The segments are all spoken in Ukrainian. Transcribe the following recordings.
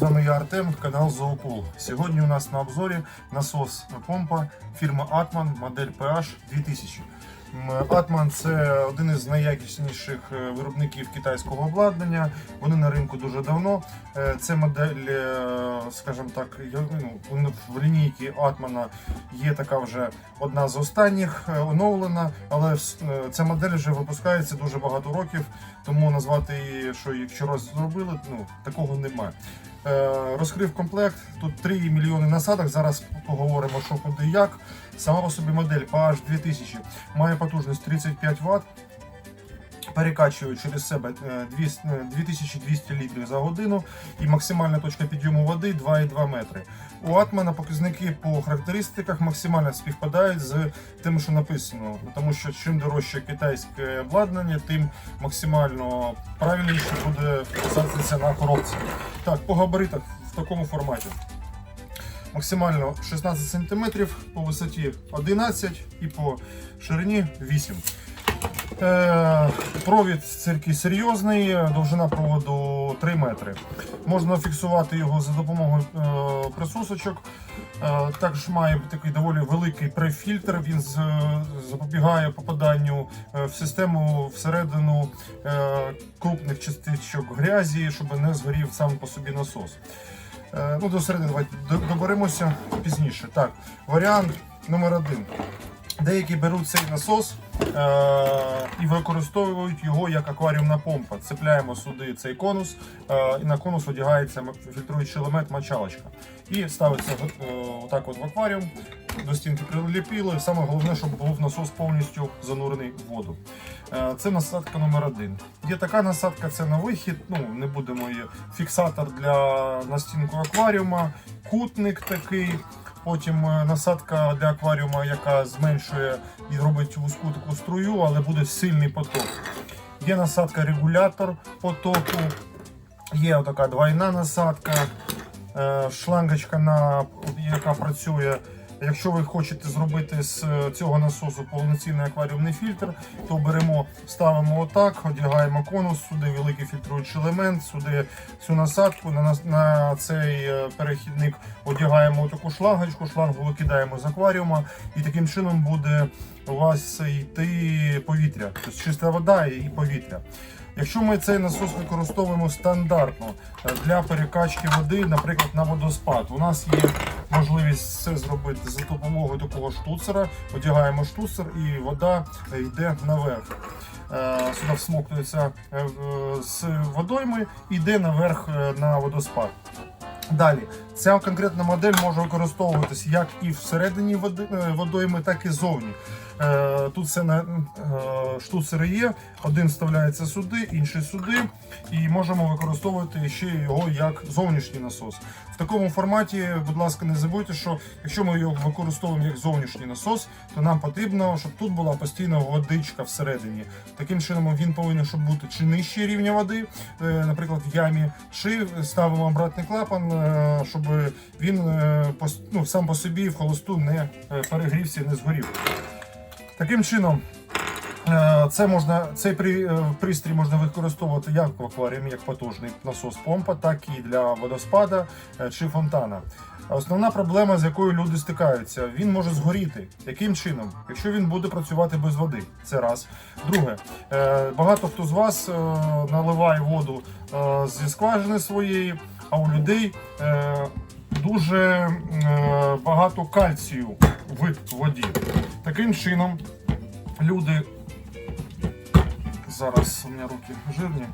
з вами я Артем, канал Зоопол. Сьогодні у нас на обзорі насос помпа фірми Atman, модель PH 2000. М, Atman це один із найякісніших е, виробників китайського обладнання. Вони на ринку дуже давно. Е, Це модель, е, скажімо так, ну, в лінійці Atman є така вже одна з останніх оновлена, але ця модель вже випускається дуже багато років, тому назвати її, що якщо раз зробили, ну такого немає. Е, розкрив комплект. Тут 3 мільйони насадок. Зараз поговоримо, що куди як. Сама по собі модель PH 2000 має потужність 35 Вт. Перекачує через себе е, 200 е, 2200 літрів за годину і максимальна точка підйому води 2,2 метри. У Атмана показники по характеристиках максимально співпадають з тим, що написано. Тому що чим дорожче китайське обладнання, тим максимально правильніше буде писатися на коробці. Так, по габаритах в такому форматі. Максимально 16 см, по висоті 11 і по ширині 8 Е, Провід цирки серйозний, довжина проводу 3 метри. Можна фіксувати його за допомогою е, присосочок. Е, Також має такий доволі великий префільтр. Він запобігає попаданню е, в систему всередину е, крупних частичок грязі, щоб не згорів сам по собі насос. Е, Ну, до середини доберемося пізніше. Так, варіант номер один. Деякі беруть цей насос е- і використовують його як акваріумна помпа. Цепляємо сюди цей конус, е- і на конус одягається фільтруючий елемент мочалочка. І ставиться е- отак от в акваріум, до стінки приліпіло. І саме головне, щоб був насос повністю занурений в воду. Е, Це насадка номер один. Є така насадка, це на вихід. Ну не будемо її. Фіксатор для настінку акваріума, кутник такий. Потім е, насадка для акваріума, яка зменшує і робить вузьку таку струю, але буде сильний поток. Є насадка регулятор потоку, є така двойна насадка, е, шлангочка, на, яка працює. Якщо ви хочете зробити з цього насосу повноцінний акваріумний фільтр, то беремо, ставимо отак, одягаємо конус, сюди великий фільтруючий елемент, сюди цю насадку, на, на цей е, перехідник одягаємо таку шлангочку, шлангу викидаємо з акваріума, і таким чином буде у вас йти повітря, тобто чиста вода і повітря. Якщо ми цей насос використовуємо стандартно е, для перекачки води, наприклад, на водоспад, у нас є можливість це зробити за допомогою такого штуцера. Одягаємо штуцер і вода йде наверх. Е, Сюди всмоктується е, з водойми і йде наверх е, на водоспад. Далі, ця конкретна модель може використовуватись як і всередині е, водойми, так і зовні. Е, Тут це на е, штуцери є, один вставляється сюди, інший сюди, і можемо використовувати ще його як зовнішній насос. В такому форматі, будь ласка, не забудьте, що якщо ми його використовуємо як зовнішній насос, то нам потрібно, щоб тут була постійно водичка всередині. Таким чином він повинен щоб бути чи нижче рівня води, наприклад, в ямі, чи ставимо обратний клапан, щоб він е, ну, сам по собі в холосту не е, перегрівся, не згорів. Таким чином, е, це можна, цей е, пристрій можна використовувати як в акваріумі, як потужний насос помпа, так і для водоспада е, чи фонтана. Основна проблема, з якою люди стикаються, він може згоріти. Яким чином? Якщо він буде працювати без води, це раз. Друге, е, багато хто з вас е, наливає воду е, зі скважини своєї, а у людей е, дуже е, багато кальцію в воді. Таким чином, люди. Зараз у мене руки жирні.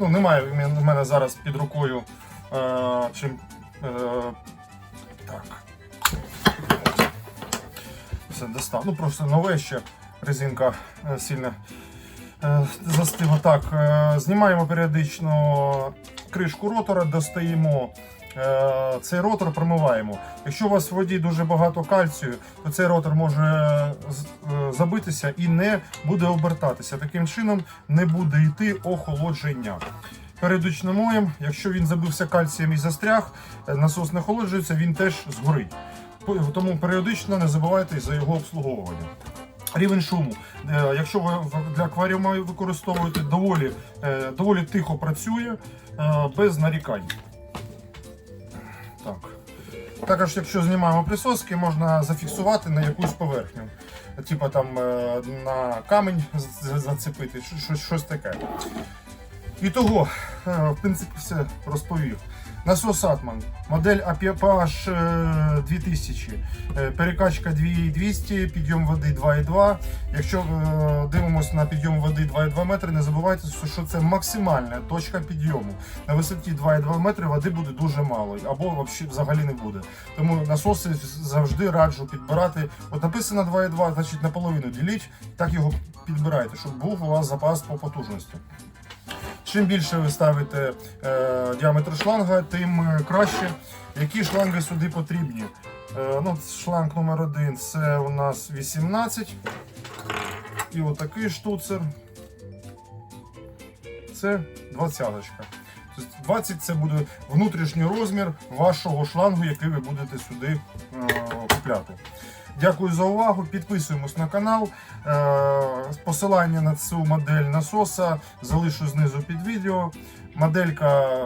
Ну, немає в мене- зараз під рукою е, чим. Так. Все достав. Ну просто нове ще резинка сильно застигла. Так, знімаємо періодично кришку ротора, достаємо е, цей ротор, промиваємо. Якщо у вас в воді дуже багато кальцію, то цей ротор може е, забитися і не буде обертатися. Таким чином не буде йти охолодження. Періодично моєм, якщо він забився кальцієм і застряг, е, насос не охолоджується, він теж згорить. Тому періодично не забувайте за його обслуговування. Рівень шуму. Е, якщо ви для акваріума використовуєте, доволі е, доволі тихо працює, е, без нарікань. Так. Також, якщо знімаємо присоски, можна зафіксувати на якусь поверхню. Типа там на камінь зацепити, щось, щось таке. І того, в принципі, все розповів. Насос Атман, модель APH е, 2000, е, перекачка 2200, підйом води 2,2. Якщо е, дивимося на підйом води 2,2 метри, не забувайте, що це максимальна точка підйому. На висоті 2,2 метри води буде дуже мало, або взагалі не буде. Тому насоси завжди раджу підбирати. От написано 2,2, значить наполовину діліть, так його підбирайте, щоб був у вас запас по потужності. Чим більше ви ставите е, діаметр шланга, тим е, краще. Які шланги сюди потрібні? Е, ну, шланг номер один це у нас 18. І отакий штуцер. Це 20. Тобто 20 це буде внутрішній розмір вашого шлангу, який ви будете сюди е, купляти. Дякую за увагу. Підписуємось на канал. Е, Посилання на цю модель насоса залишу знизу під відео. Моделька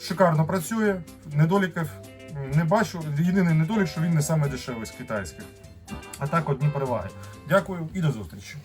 шикарно працює, недоліків не бачу. Єдиний недолік, що він не саме з китайських. А так одні переваги. Дякую і до зустрічі.